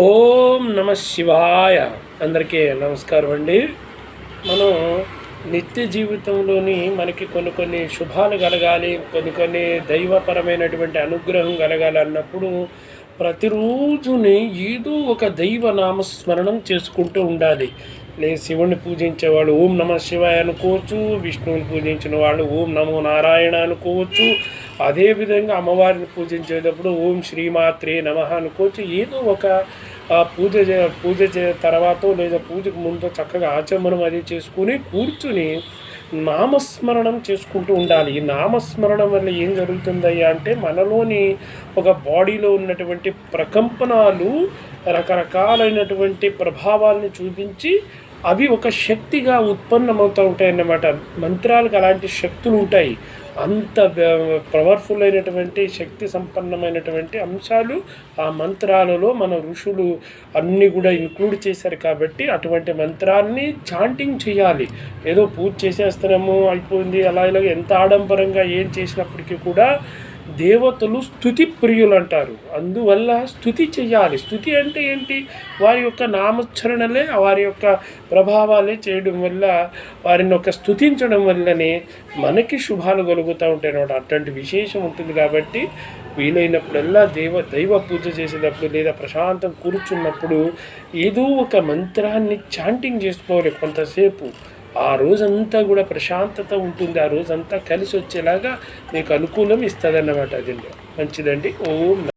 ఓం నమ శివాయ. అందరికీ నమస్కారం అండి. మనం నిత్య జీవితంలోని మనకి కొన్ని కొన్ని శుభాలు కలగాలి కొన్ని కొన్ని దైవపరమైనటువంటి అనుగ్రహం కలగాలి అన్నప్పుడు ప్రతిరోజుని ఏదో ఒక దైవ నామస్మరణం చేసుకుంటూ ఉండాలి. లే శివుణ్ణి పూజించే వాళ్ళు ఓం నమ శివాయ అనుకోవచ్చు విష్ణువుని పూజించిన వాళ్ళు ఓం నమో నారాయణ అనుకోవచ్చు. అదేవిధంగా అమ్మవారిని పూజించేటప్పుడు ఓం శ్రీమాత్రే నమ అనుకోవచ్చు. ఏదో ఒక ఆ, పూజ చే- పూజ తర్వాత లేదా పూజకు ముందు చక్కగా ఆచమనం అది చేసుకుని కూర్చుని నామస్మరణం చేసుకుంటూ ఉండాలి. ఈ నామస్మరణం వల్ల ఏం జరుగుతుందయ్యా అంటే మనలోని ఒక బాడీలో ఉన్నటువంటి ప్రకంపనాలు రకరకాలైనటువంటి ప్రభావాలను చూపించి అవి ఒక శక్తిగా ఉత్పన్నమవుతూ ఉంటాయి అన్నమాట మంత్రాలకు అలాంటి శక్తులు ఉంటాయి అంత పవర్ఫుల్ అయినటువంటి శక్తి సంపన్నమైనటువంటి అంశాలు ఆ మంత్రాలలో మన ఋషులు అన్నీ కూడా ఇంక్లూడ్ చేశారు కాబట్టి అటువంటి మంత్రాన్ని చాంటింగ్ చేయాలి. ఏదో పూజ చేసేస్తున్నాము అయిపోయింది అలా ఇలా ఎంత ఆడంబరంగా ఏం చేసినప్పటికీ కూడా దేవతలు స్థుతి ప్రియులు అంటారు అందువల్ల స్థుతి చేయాలి. స్థుతి అంటే ఏంటి? వారి యొక్క నామోచ్చరణలే వారి యొక్క ప్రభావాలే చేయడం వల్ల వారిని ఒక స్థుతించడం వల్లనే మనకి శుభాలు కలుగుతూ ఉంటాయి అనమాట అట్లాంటి విశేషం ఉంటుంది కాబట్టి వీలైనప్పుడల్లా దేవ దైవ పూజ చేసేటప్పుడు లేదా ప్రశాంతం కూర్చున్నప్పుడు ఏదో ఒక మంత్రాన్ని చాంటింగ్ చేసుకోవాలి కొంతసేపు. ఆ రోజంతా కూడా ప్రశాంతత ఉంటుంది. ఆ రోజంతా కలిసి వచ్చేలాగా మీకు అనుకూలం ఇస్తుంది అన్నమాట అది మంచిదండి. ఓం